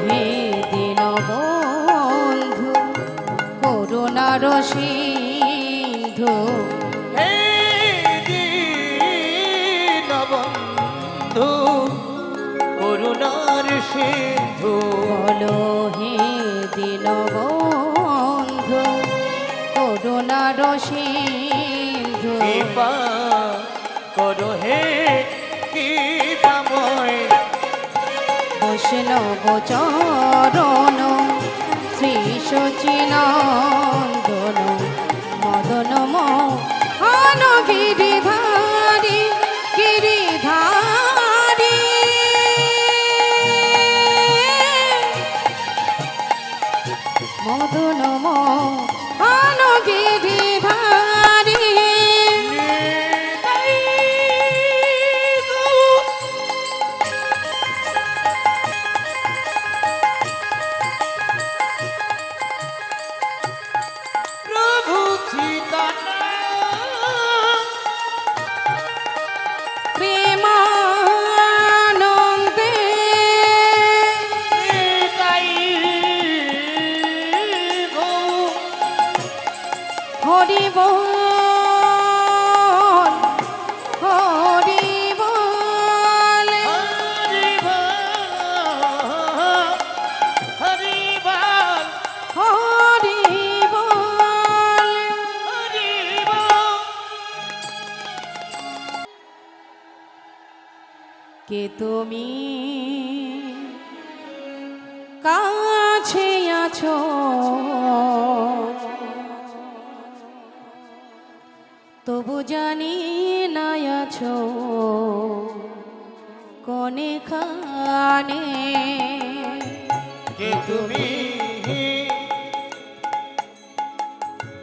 হে দিন বন্ধু করুণার সিন্ধু হে দীনবন্ধু করুণার সিন্ধু বলো হে দিন বন্ধু করুণার সিন্ধু করো হে কৃপাময় বৈষ্ণব চরণ। শ্রী সচিনন্দন মদন মোহন গিরিধারী গিরিধারী। মদন মোহন গিরিধারী। কে তুমি? কাছে আছো। তবু জানি না আছো। কনে খানে। কে তুমি?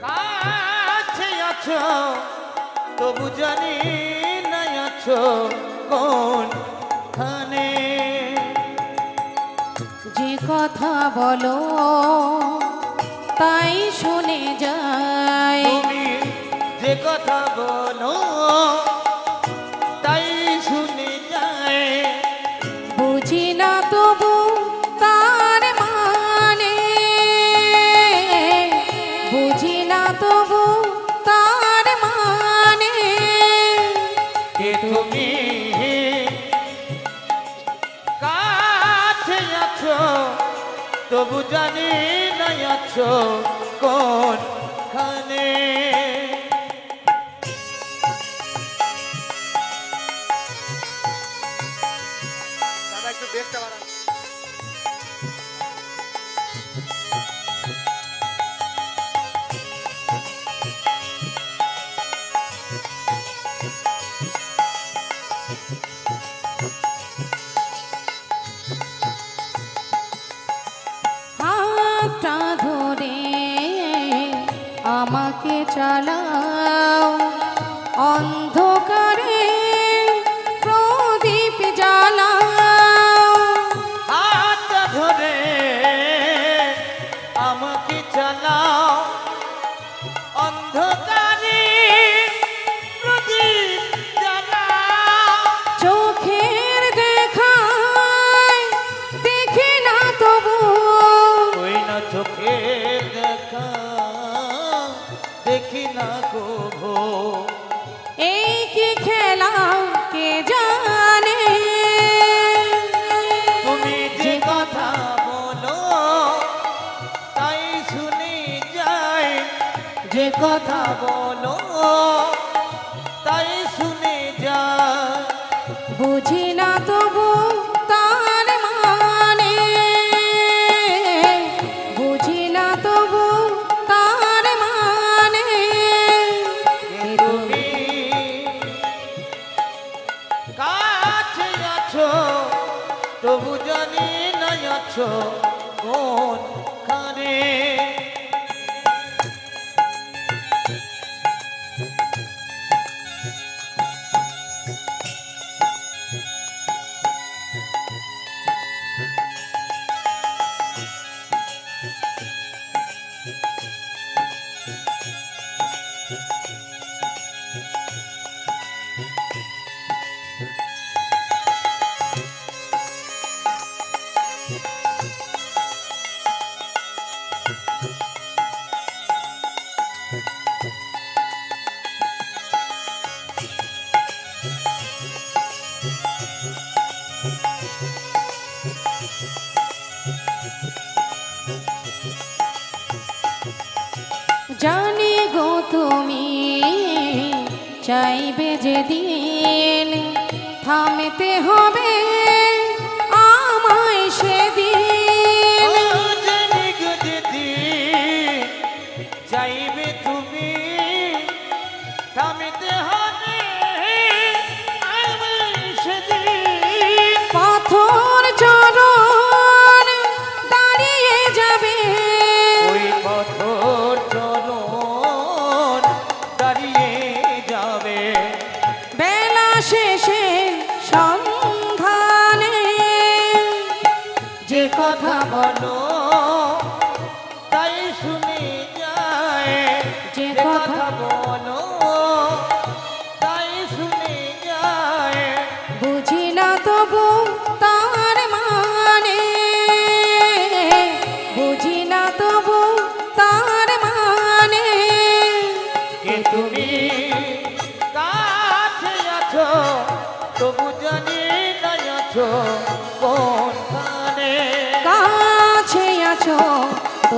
কাছে আছো। তবু জানি না আছো। কোন যে কথা বলো তাই শুনে যায়। যে কথা আছো আমাকে কি হবে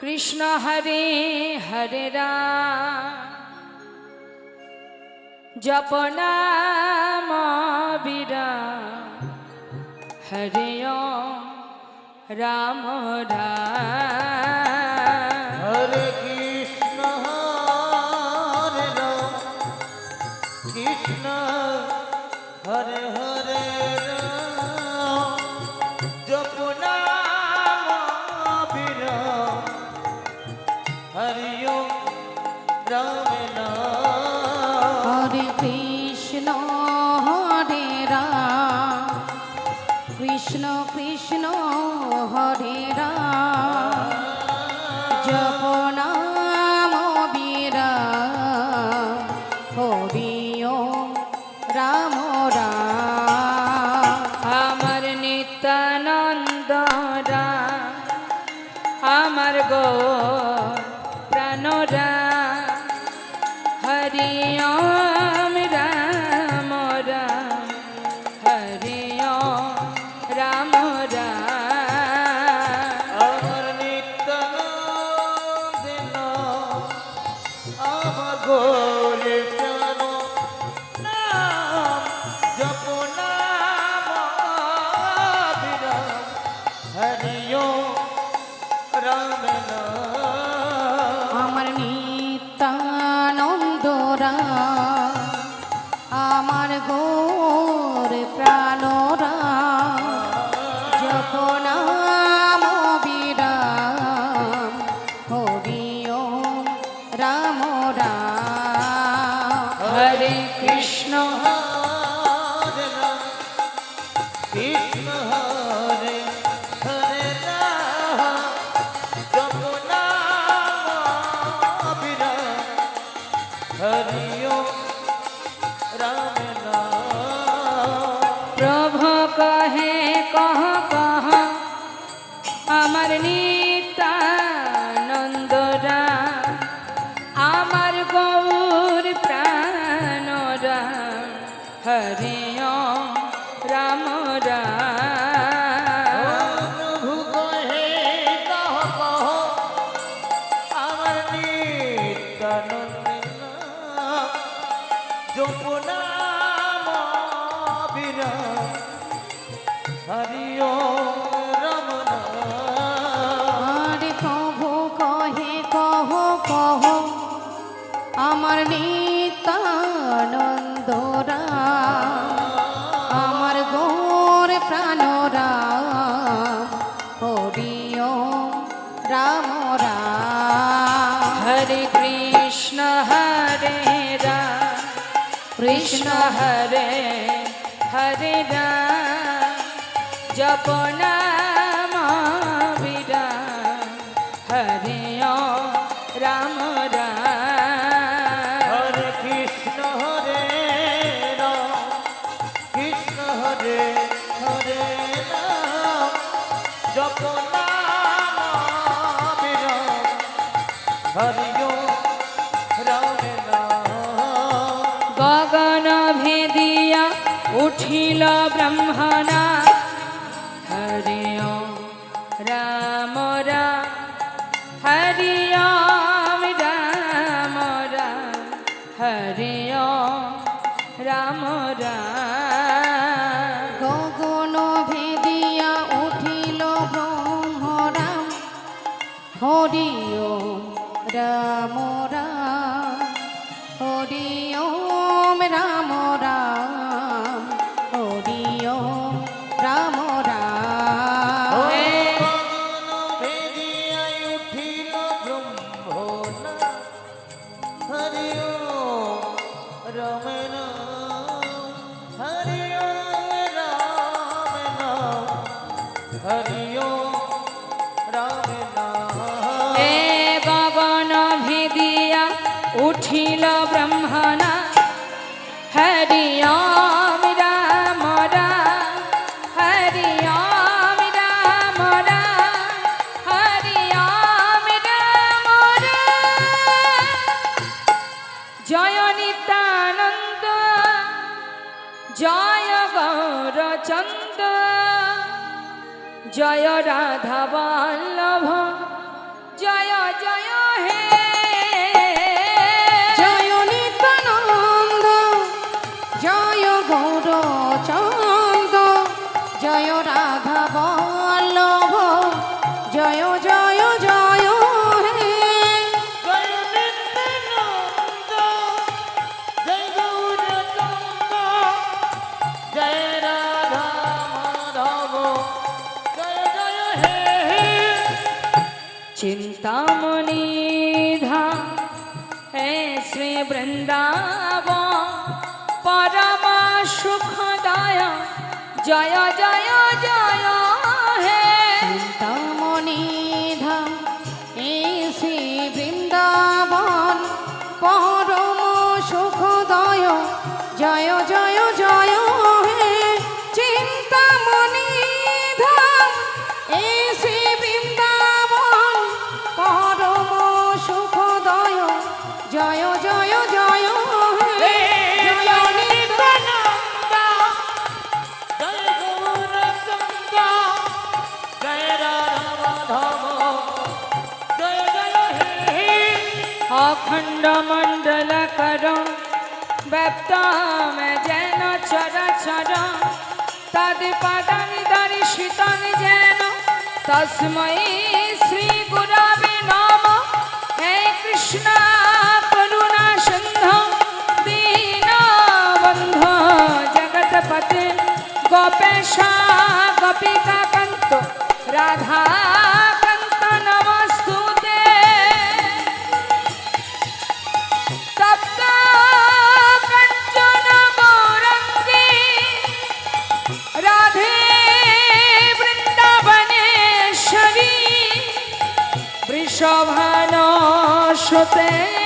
কৃষ্ণ হরে হরে জপনাম বীরা হরে রাম রাম। হরে 지켜봐 গৌর প্রাণ হরিয় কৃষ্ণ হরে হরে রাম জপনা निखिल ब्रह्मणा हरि ओम राम राम हरि ओम राम राम हरि ओम राम राम গগন ভেদিয়া উঠিল ব্রহ্ম রাম হরি ওম রাম জয় রাধা বল্লভা चिन्तामुनिधा ऐस्मे वृन्दावा परमा सुखदाय जय जय जय অখণ্ডমণ্ডলকর ব্যপ্তম যেন চরাচর। তদপাদানি দর্শিতন যেন তস্মৈ শ্রী গুরবে নম। হে কৃষ্ণ করুণা সিন্ধ, দীনবন্ধ জগৎপতে, গোপেশ গোপিকা কন্ত রাধা সভানো সতে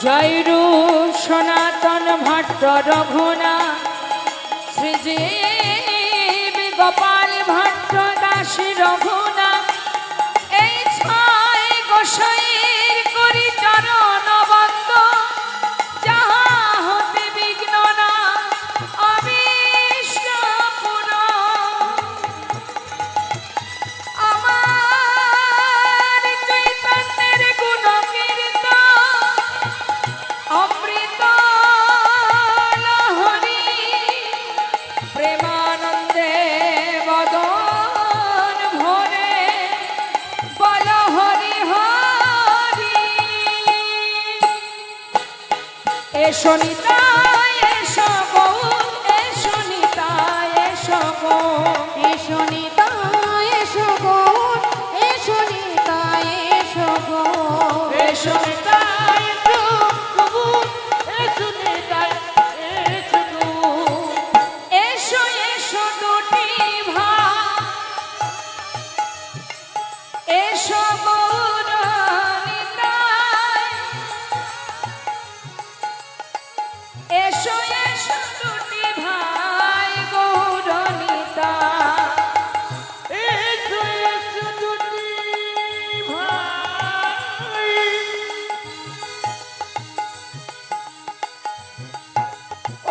জয় রূপ সনাতন ভট্ট রঘুনা শ্রীজী গোপাল ভট্ট দাসী রঘু এসো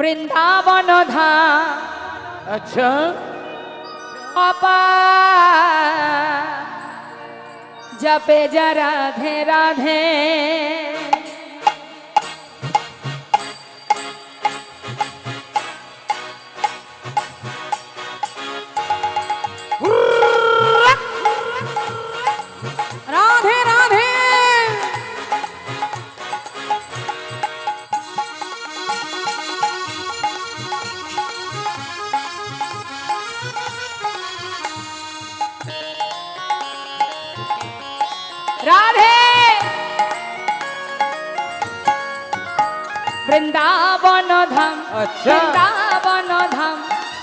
বৃন্দাবন ধাম আচ্ছা অপা জপে যা রাধে রাধে বৃন্দাবন ধাম আচ্ছা। বৃন্দাবন ধাম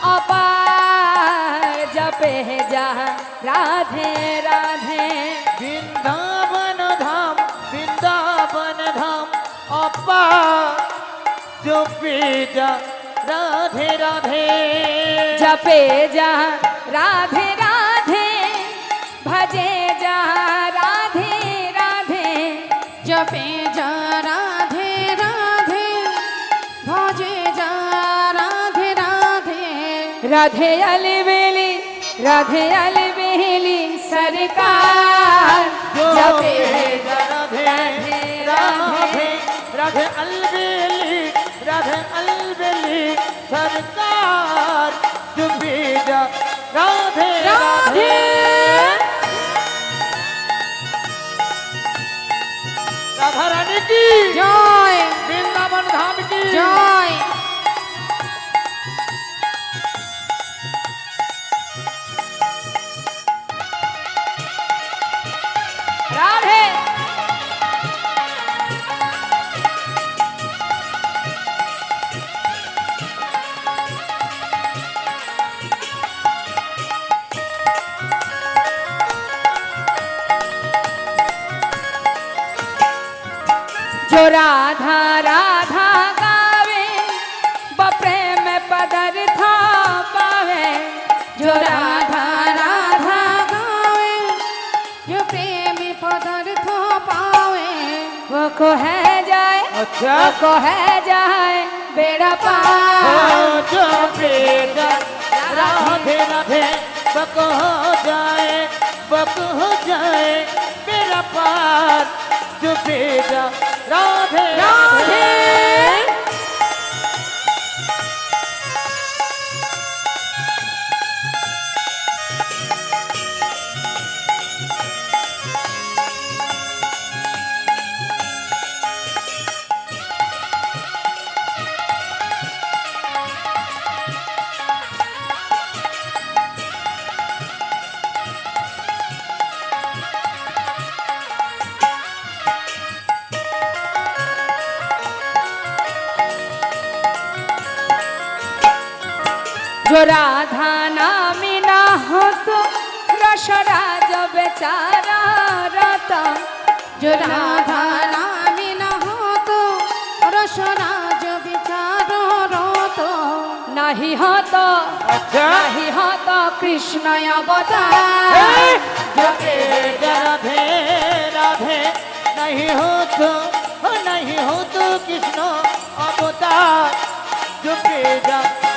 অপার জপে যা রাধে রাধে বৃন্দাবন ধাম বৃন্দাবন ধাম অপা जो पेजा राधे राधे जपे जा राधे राधे भजे जा राधे राधे जपे রাধে আলি বেলি রাধে আলি বেলি সরকার জপে রাধে রাধে রাধে আলবেলি রাধে আলবেলি সরকার জপে রাধে রাধে রাধা রানী কি জয় বৃন্দাবন ধাম কি জয় वो को है जाए अच्छा वो को है जाए बेड़ा पार जो बेटा राधे राधे बक हो जाए बक हो जाए मेरा पार जो बेटा राधे राधे বলো রাধা নামি না হতো রসরাজ বেচারা রত। রাধা নামি না হতো রসরাজ বিচার রত। নাহি হত আচ্ছা। নাহি হত কৃষ্ণ অবতার। জপে রাধে রাধে নাহি হত নাহি হত কৃষ্ণ অবতার। জপে রাধে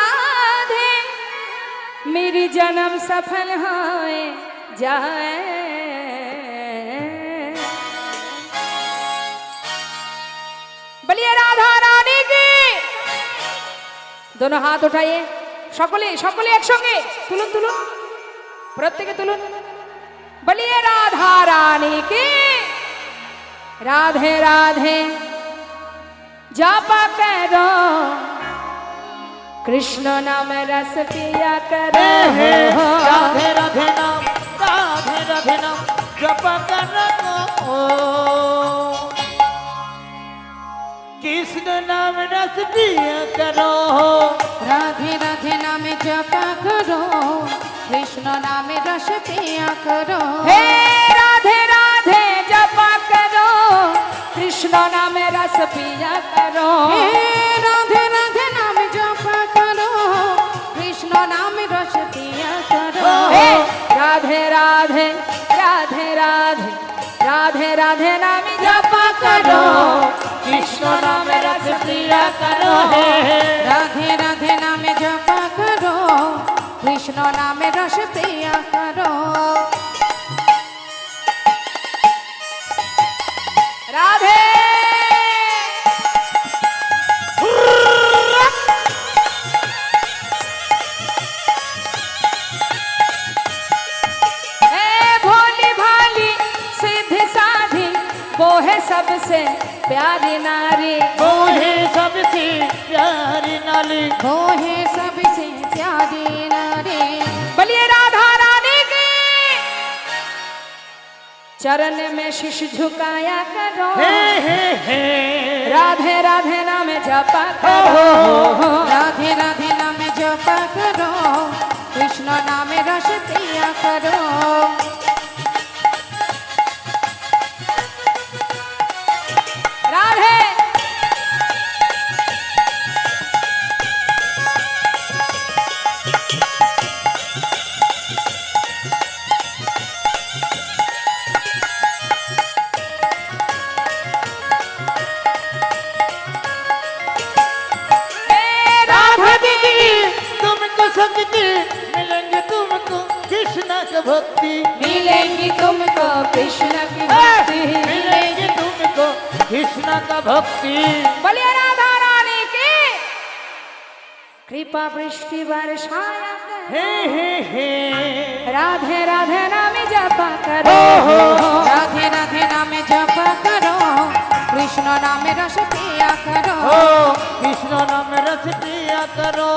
मेरी जन्म सफल हो जाए বলিয়ে রাধা রানী কি দোনো হাত উঠাইয়ে সকলে সকলে একসঙ্গে তুলুন তুলুন প্রত্যেকে তুলুন বলিয়ে রাধা রানী কি রাধে রাধে जापा करो कृष्ण नाम रस पिया करो। राधे राधे नाम राधे राधे नाम जप कर ओ कृष्ण नाम रस पिया करो। राधे राधे नाम जप करो। कृष्ण नाम रस पिया करो। हे राधे राधे जपा करो। कृष्ण नाम रस पिया करो। हे राधे नाम रस करो। राधे राधे राधे राधे राधे राधे नाम जपा करो। कृष्ण नाम रस करो। राधे वो है सबसे प्यारी नारी। बोलिए राधा रानी की। चरण में शीश झुकाया करो। हे हे हे। राधे राधे नाम जपा करो। राधे राधे नाम जप करो। कृष्ण नाम रस पिया करो। कृष्ण की हे, भक्ति मिलेंगे तुमको कृष्ण का भक्ति बोलिए राधा रानी की कृपा वृष्टि वर्षाया करो। हे हे हे राधे राधे नाम जपा करो राधे राधे नाम जप करो कृष्ण नाम रस पिया करो ओ कृष्ण नाम रस पिया करो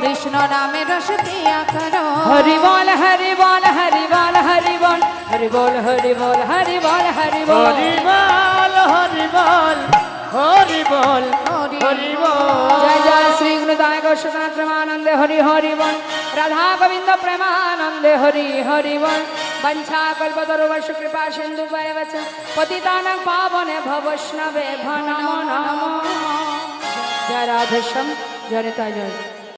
कृष्ण नाम रस पिया करो हरि बोल हरि बोल हरि बोल हरि बोल हरि बोल हरि बोल हरि बोल हरि बोल हरि बोल हरि बोल हरि बोल हरि हरि बोल जय जय श्री गुरुदाय गोस्वामी प्रेमानंदे हरि हरि बोल राधा गोविंद प्रेमानंदे हरि हरि बोल वंशा कल्पतरुवश कृपा सिंधु वच पतितानां पावने भवैष्णवे भो नमो नमो जय राधेश्याम जय निताय जय